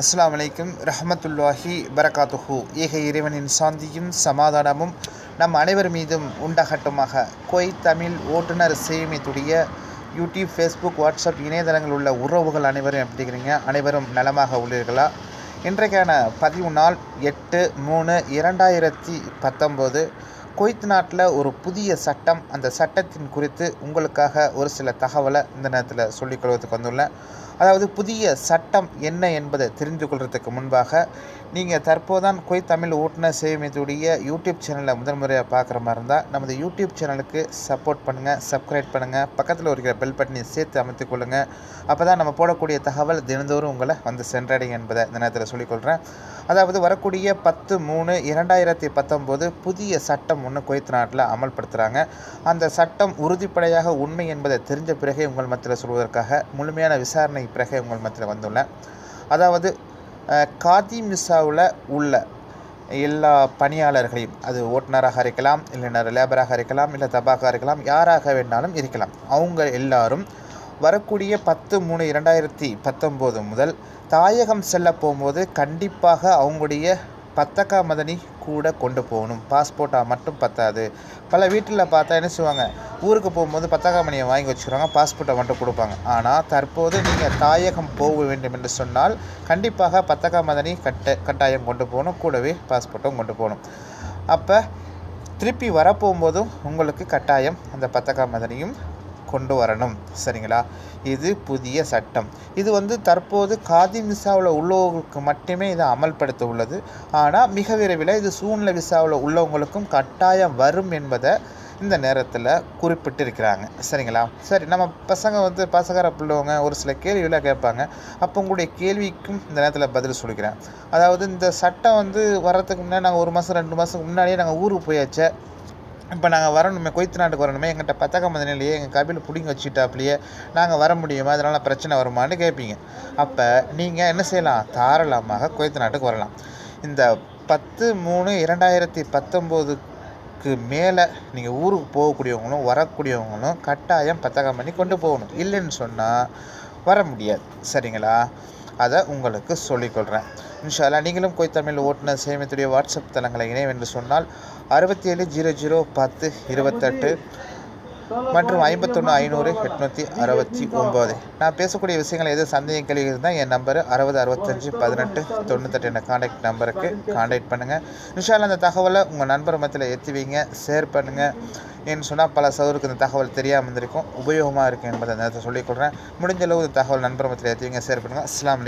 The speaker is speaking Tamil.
அஸ்லாம் வலைக்கும் ரஹமத்துல்லாஹி பரகாத்துஹு. ஏக இறைவனின் சாந்தியும் சமாதானமும் நம் அனைவர் மீதும் உண்டாகட்டுமாக. கொய் தமிழ் ஓட்டுநர் சேமித்துடைய யூடியூப் ஃபேஸ்புக் வாட்ஸ்அப் இணையதளங்கள் உள்ள உறவுகள் அனைவரும் எப்படி இருக்கிறீங்க அனைவரும் நலமாக உள்ளீர்களா? இன்றைக்கான பதிவு நாள் எட்டு மூணு இரண்டாயிரத்தி பத்தொம்போது. குவைத் நாட்டில் ஒரு புதிய சட்டம். அந்த சட்டத்தின் குறித்து உங்களுக்காக ஒரு சில தகவலை இந்த நேரத்தில் சொல்லிக்கொள்வதற்கு வந்துள்ளேன். அதாவது புதிய சட்டம் என்ன என்பதை தெரிந்து கொள்வதற்கு முன்பாக நீங்கள் தற்போதான் குவைத் தமிழ் ஓட்டுநர் சேமித்துடைய யூடியூப் சேனலை முதல் முறையாக பார்க்குற மாதிரி இருந்தால் நமது யூடியூப் சேனலுக்கு சப்போர்ட் பண்ணுங்கள் சப்ஸ்கிரைப் பண்ணுங்கள் பக்கத்தில் இருக்கிற பெல் பட்டனை சேர்த்து அமைத்துக் கொள்ளுங்கள் அப்போ தான் நம்ம போடக்கூடிய தகவல் தினந்தோறும் உங்களை வந்து சென்றடையும் என்பதை இந்த நேரத்தில் சொல்லிக்கொள்கிறேன் அதாவது வரக்கூடிய பத்து மூணு இரண்டாயிரத்தி பத்தொம்போது புதிய சட்டம் ஒன்று குவைத் நாட்டில் அமல்படுத்துகிறாங்க அந்த சட்டம் உறுதிப்படையாக உண்மை என்பதை தெரிஞ்ச பிறகே உங்கள் மத்தியில் சொல்வதற்காக முழுமையான விசாரணை பிறகே உங்கள் மத்தியில் வந்துள்ளேன் அதாவது காதி மிஸ்ஸாவில் உள்ள எல்லா பணியாளர்களையும் அது ஓட்டுநராக இருக்கலாம் இல்லைன்னா லேபராக இருக்கலாம் இல்லை தபாக இருக்கலாம் யாராக வேணாலும் இருக்கலாம். அவங்க எல்லாரும் வரக்கூடிய பத்து மூணு இரண்டாயிரத்தி பத்தொம்போது முதல் தாயகம் செல்ல போகும்போது கண்டிப்பாக அவங்களுடைய பத்தக்கா மதனி கூட கொண்டு போகணும். பாஸ்போர்ட்டாக மட்டும் பத்தாது. பல வீட்டில் பார்த்தா என்ன செய்வாங்க? ஊருக்கு போகும்போது பத்தக்கா மணியை வாங்கி வச்சுக்கிறாங்க. பாஸ்போர்ட்டை மட்டும் கொடுப்பாங்க. ஆனால் தற்போது நீங்கள் தாயகம் போக வேண்டும் என்று சொன்னால் கண்டிப்பாக பத்தக்கா மதனி கட்ட கட்டாயம் கொண்டு போகணும். கூடவே பாஸ்போர்ட்டும் கொண்டு போகணும். அப்போ திருப்பி வரப்போகும்போதும் உங்களுக்கு கட்டாயம் அந்த பத்தக்கா மதனியும் கொண்டு வரணும். சரிங்களா? இது புதிய சட்டம். இது வந்து தற்போது காதி விசாவில் உள்ளவங்களுக்கு மட்டுமே இதை அமல்படுத்த உள்ளது. ஆனால் மிக விரைவில் இது சூழ்நிலை விசாவில் உள்ளவங்களுக்கும் கட்டாயம் வரும் என்பதை இந்த நேரத்தில் குறிப்பிட்டிருக்கிறாங்க. சரிங்களா? சரி நம்ம பசங்க வந்து பசங்கர பிள்ளைவங்க ஒரு சில கேள்விகளாக கேட்பாங்க. அப்போ உங்களுடைய கேள்விக்கும் இந்த நேரத்தில் பதில் சொல்லிக்கிறேன். அதாவது இந்த சட்டம் வந்து வர்றதுக்கு முன்னாடி நாங்கள் ஒரு மாதம் ரெண்டு மாதத்துக்கு முன்னாடியே நாங்கள் ஊருக்கு போயாச்சே. இப்போ நாங்கள் வரணுமே கொய்த்து நாட்டுக்கு வரணுமே எங்கிட்ட பத்தக்க மதனிலேயே எங்கள் கபில் பிடிங்கி வச்சுக்கிட்டாப்லையே நாங்கள் வர முடியுமா? அதனால் பிரச்சனை வருமான்னு கேட்பீங்க அப்போ நீங்கள் என்ன செய்யலாம்? தாராளமாக கொய்த்து நாட்டுக்கு வரலாம். இந்த பத்து மூணு இரண்டாயிரத்தி பத்தொம்போதுக்கு மேலே நீங்கள் ஊருக்கு போகக்கூடியவங்களும் வரக்கூடியவங்களும் கட்டாயம் பத்தகம் பண்ணி கொண்டு போகணும். இல்லைன்னு சொன்னால் வர முடியாது. சரிங்களா? அதை உங்களுக்கு சொல்லிக்கொள்கிறேன் இன்ஷால்லா நீங்களும் கொய் தமிழ் ஓட்டுநர் சேமித்துடைய வாட்ஸ்அப் தளங்களை இணைவென்று சொன்னால் அறுபத்தி ஏழு ஜீரோ ஜீரோ பத்து இருபத்தெட்டு மற்றும் ஐம்பத்தொன்று ஐநூறு எட்நூற்றி அறுபத்தி ஒம்பது. நான் பேசக்கூடிய விஷயங்கள் எது சந்தேகம் கேள்வி இருந்தால் என் நம்பர் அறுபது அறுபத்தஞ்சு பதினெட்டு தொண்ணூத்தெட்டு என்ற காண்டாக்ட் நம்பருக்கு காண்டாக்ட் பண்ணுங்கள் இன்ஷால்லா அந்த தகவலை உங்கள் நண்பர் மத்தியில் ஏற்றி வைங்க ஷேர் பண்ணுங்கள் ஏன்னு சொன்னால் பல சவருக்கு இந்த தகவல் தெரியாமல் இருந்திருக்கும் உபயோகமாக இருக்கும் என்பதை நேரத்தை சொல்லிக்கொள்கிறேன் முடிஞ்ச அளவு இந்த தகவல் நண்பர் மத்தியில் ஏற்றி வைங்க ஷேர் பண்ணுங்கள் அஸ்லாம்